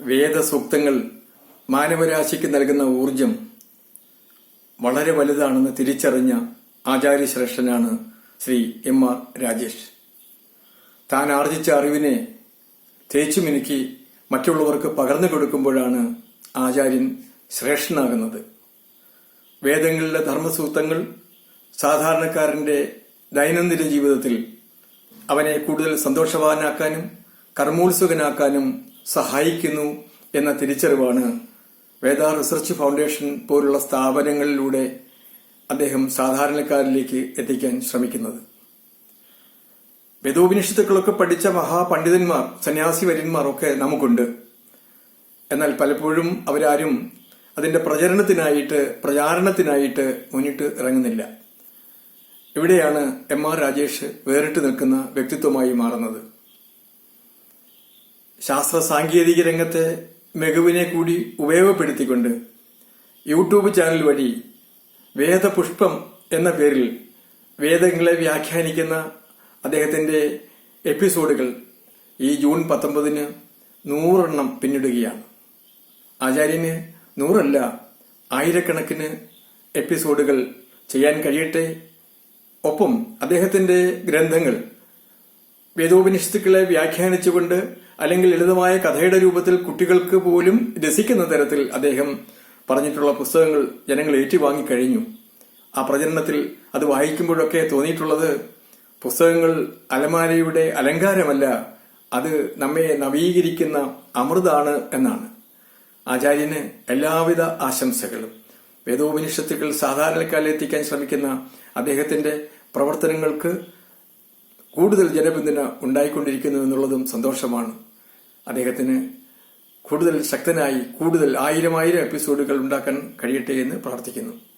വേദസൂക്തങ്ങൾ മാനവരാശിക്ക് നൽകുന്ന ഊർജം വളരെ വലുതാണെന്ന് തിരിച്ചറിഞ്ഞ ആചാര്യശ്രേഷ്ഠനാണ് ശ്രീ എം ആർ രാജേഷ്. താൻ ആർജിച്ച അറിവിനെ തേച്ചുമിനുക്കി മറ്റുള്ളവർക്ക് പകർന്നു കൊടുക്കുമ്പോഴാണ് ആചാര്യൻ ശ്രേഷ്ഠനാകുന്നത്. വേദങ്ങളിലെ ധർമ്മസൂത്രങ്ങൾ സാധാരണക്കാരന്റെ ദൈനംദിന ജീവിതത്തിൽ അവനെ കൂടുതൽ സന്തോഷവാനാക്കാനും കർമ്മോത്സുകനാക്കാനും സഹായിക്കുന്നു എന്ന തിരിച്ചറിവാണ് വേദ റിസർച്ച് ഫൗണ്ടേഷൻ പോലുള്ള സ്ഥാപനങ്ങളിലൂടെ അദ്ദേഹം സാധാരണക്കാരിലേക്ക് എത്തിക്കാൻ ശ്രമിക്കുന്നത്. വേദോപനിഷത്തുക്കളൊക്കെ പഠിച്ച മഹാപണ്ഡിതന്മാർ സന്യാസി വര്യന്മാർ ഒക്കെ നമുക്കുണ്ട്. എന്നാൽ പലപ്പോഴും അവരാരും അതിന്റെ പ്രചരണത്തിനായിട്ട് പ്രചാരണത്തിനായിട്ട് മുന്നിട്ട് ഇറങ്ങുന്നില്ല. ഇവിടെയാണ് എം ആർ രാജേഷ് വേറിട്ട് നിൽക്കുന്ന വ്യക്തിത്വമായി മാറുന്നത്. ശാസ്ത്ര സാങ്കേതിക രംഗത്തെ മികവിനെ കൂടി ഉപയോഗപ്പെടുത്തിക്കൊണ്ട് യൂട്യൂബ് ചാനൽ വഴി വേദപുഷ്പം എന്ന പേരിൽ വേദങ്ങളെ വ്യാഖ്യാനിക്കുന്ന അദ്ദേഹത്തിന്റെ എപ്പിസോഡുകൾ ഈ ജൂൺ പത്തൊമ്പതിന് നൂറെണ്ണം പിന്നിടുകയാണ്. ആചാര്യന് നൂറല്ല ആയിരക്കണക്കിന് എപ്പിസോഡുകൾ ചെയ്യാൻ കഴിയട്ടെ. ഒപ്പം അദ്ദേഹത്തിന്റെ ഗ്രന്ഥങ്ങൾ വേദോപനിഷത്തുക്കളെ വ്യാഖ്യാനിച്ചുകൊണ്ട് അല്ലെങ്കിൽ ലളിതമായ കഥയുടെ രൂപത്തിൽ കുട്ടികൾക്ക് പോലും രസിക്കുന്ന തരത്തിൽ അദ്ദേഹം പറഞ്ഞിട്ടുള്ള പുസ്തകങ്ങൾ ജനങ്ങൾ ഏറ്റുവാങ്ങി കഴിഞ്ഞു ആ പ്രചരണത്തിൽ അത് വായിക്കുമ്പോഴൊക്കെ തോന്നിയിട്ടുള്ളത് പുസ്തകങ്ങൾ അലമാരയുടെ അലങ്കാരമല്ല അത് നമ്മെ നവീകരിക്കുന്ന അമൃതാണ് എന്നാണ്. ആചാര്യന് എല്ലാവിധ ആശംസകളും. വേദോപനിഷത്തുക്കൾ സാധാരണക്കാരിലെത്തിക്കാൻ ശ്രമിക്കുന്ന അദ്ദേഹത്തിന്റെ പ്രവർത്തനങ്ങൾക്ക് കൂടുതൽ ജനപിന്തുണ ഉണ്ടായിക്കൊണ്ടിരിക്കുന്നു എന്നുള്ളതും സന്തോഷമാണ്. അദ്ദേഹത്തിന് കൂടുതൽ ശക്തനായി കൂടുതൽ ആയിരം ആയിരം എപ്പിസോഡുകൾ ഉണ്ടാക്കാൻ കഴിയട്ടെ എന്ന് പ്രാർത്ഥിക്കുന്നു.